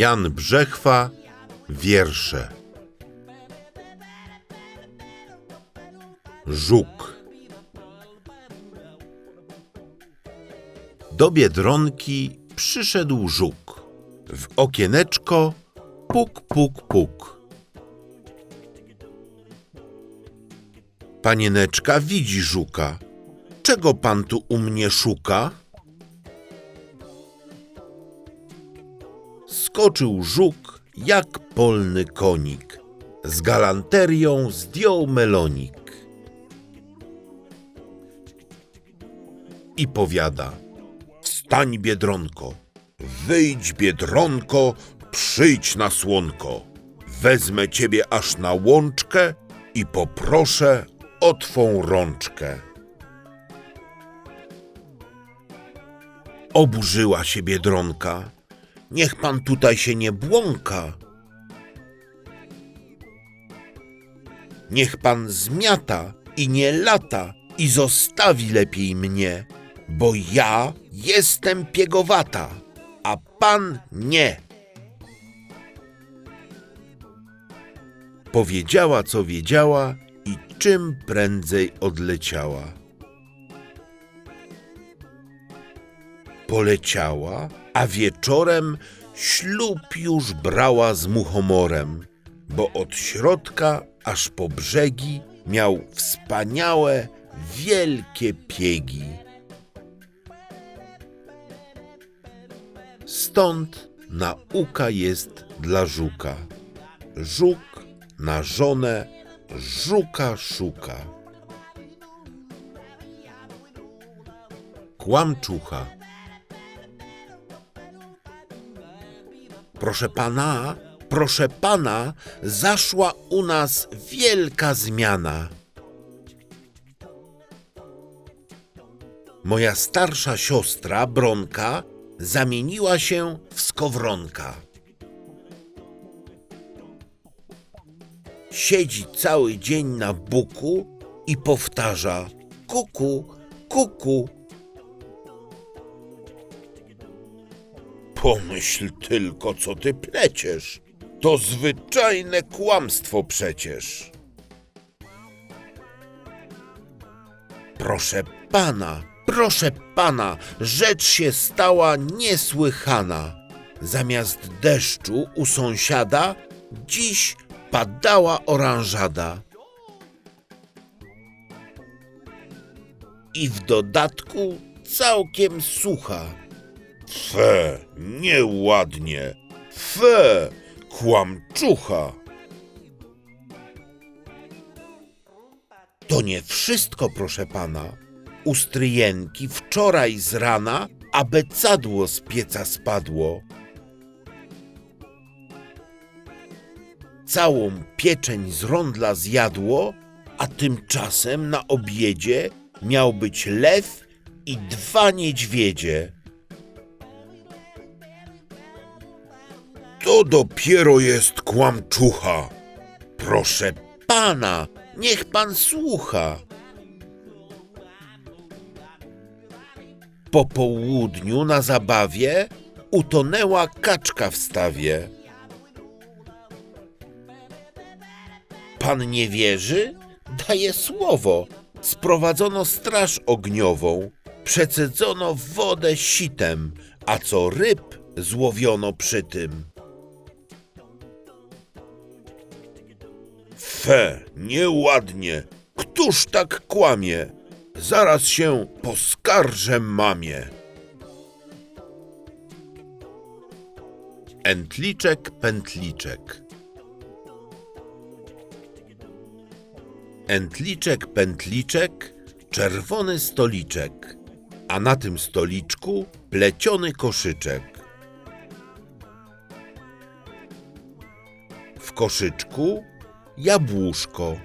Jan Brzechwa, wiersze. Żuk. Do Biedronki przyszedł żuk. W okieneczko puk, puk, puk. Panieneczka widzi żuka. Czego pan tu u mnie szuka? Skoczył żuk jak polny konik. Z galanterią zdjął melonik. I powiada: Wstań, biedronko, wyjdź, biedronko, przyjdź na słonko. Wezmę ciebie aż na łączkę i poproszę o twą rączkę. Oburzyła się biedronka. Niech pan tutaj się nie błąka. Niech pan zmiata i nie lata i zostawi lepiej mnie, bo ja jestem piegowata, a pan nie. Powiedziała, co wiedziała i czym prędzej odleciała. Poleciała, a wieczorem ślub już brała z muchomorem, bo od środka aż po brzegi miał wspaniałe, wielkie piegi. Stąd nauka jest dla żuka. Żuk na żonę żuka szuka. Kłamczucha. Proszę pana, proszę pana, zaszła u nas wielka zmiana. Moja starsza siostra, Bronka, zamieniła się w skowronka. Siedzi cały dzień na buku i powtarza kuku, kuku. Pomyśl tylko, co ty pleciesz. To zwyczajne kłamstwo przecież. Proszę pana, proszę pana, rzecz się stała niesłychana. Zamiast deszczu u sąsiada dziś padała oranżada. I w dodatku całkiem sucha. Fe, nieładnie. Fe, kłamczucha. To nie wszystko, proszę pana. U stryjenki wczoraj z rana abecadło z pieca spadło. Całą pieczeń z rondla zjadło, a tymczasem na obiedzie miał być lew i dwa niedźwiedzie. To dopiero jest kłamczucha. Proszę pana, niech pan słucha. Po południu na zabawie utonęła kaczka w stawie. Pan nie wierzy? Daję słowo. Sprowadzono straż ogniową, przecedzono wodę sitem, a co ryb złowiono przy tym. Fe, nieładnie. Któż tak kłamie? Zaraz się poskarżę mamie. Entliczek, pętliczek. Entliczek, pętliczek, czerwony stoliczek, a na tym stoliczku pleciony koszyczek. W koszyczku jabłuszko,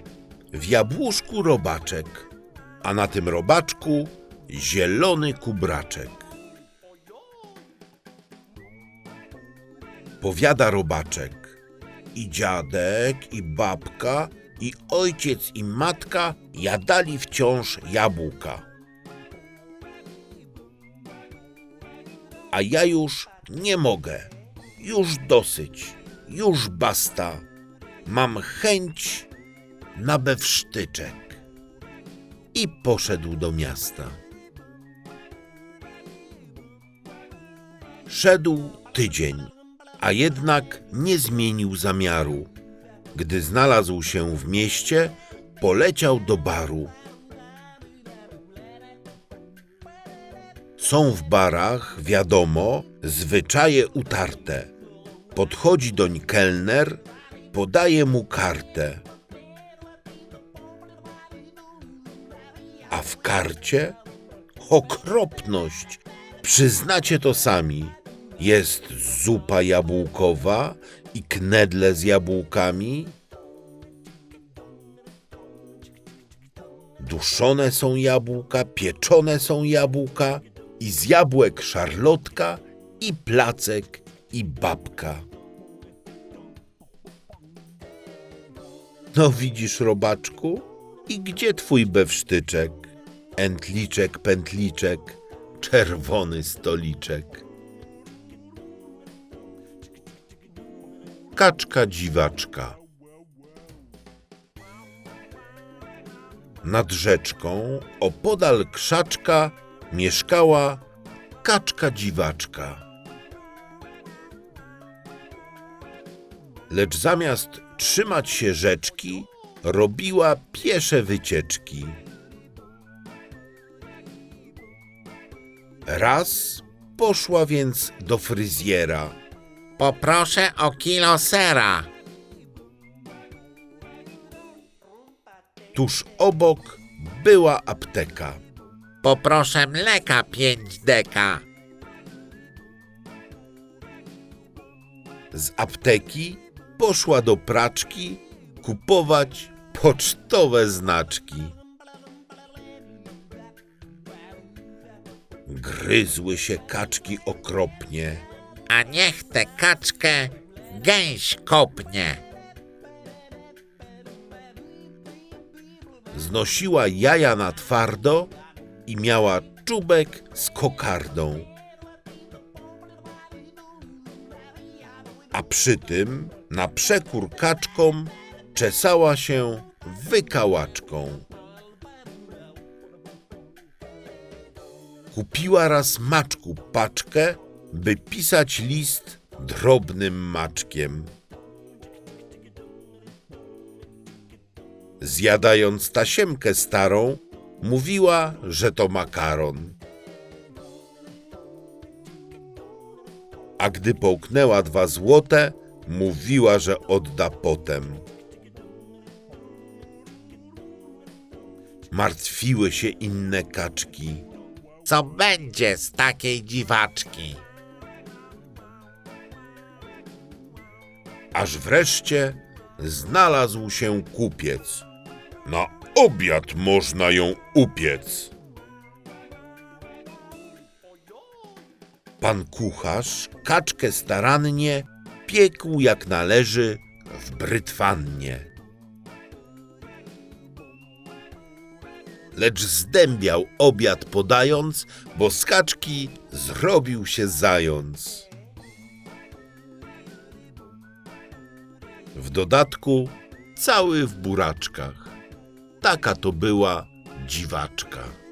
w jabłuszku robaczek, a na tym robaczku zielony kubraczek. Powiada robaczek. I dziadek, i babka, i ojciec, i matka jadali wciąż jabłka. A ja już nie mogę. już dosyć, już basta. Mam chęć na bewsztyczek. I poszedł do miasta. Szedł tydzień, a jednak nie zmienił zamiaru. Gdy znalazł się w mieście, poleciał do baru. Są w barach, wiadomo, zwyczaje utarte. Podchodzi doń kelner, podaje mu kartę. A w karcie okropność. Przyznacie to sami. Jest zupa jabłkowa i knedle z jabłkami. Duszone są jabłka, pieczone są jabłka i z jabłek szarlotka i placek i babka. No widzisz, robaczku? I gdzie twój bewsztyczek? Entliczek, pętliczek, czerwony stoliczek. Kaczka dziwaczka. Nad rzeczką, opodal krzaczka, mieszkała kaczka dziwaczka. Lecz zamiast trzymać się rzeczki, robiła piesze wycieczki. Raz poszła więc do fryzjera. Poproszę o kilo sera. Tuż obok była apteka. Poproszę mleka 5 deka. Z apteki poszła do praczki kupować pocztowe znaczki. Gryzły się kaczki okropnie. A niech tę kaczkę gęś kopnie. Znosiła jaja na twardo i miała czubek z kokardą. A przy tym, na przekór kaczkom, czesała się wykałaczką. Kupiła raz maczku paczkę, by pisać list drobnym maczkiem. Zjadając tasiemkę starą, mówiła, że to makaron. A gdy połknęła dwa złote, mówiła, że odda potem. Martwiły się inne kaczki. Co będzie z takiej dziwaczki? aż wreszcie znalazł się kupiec. Na obiad można ją upiec. Pan kucharz kaczkę starannie piekł jak należy w brytwannie. Lecz zdębiał obiad podając, bo z kaczki zrobił się zając. W dodatku cały w buraczkach. Taka to była dziwaczka.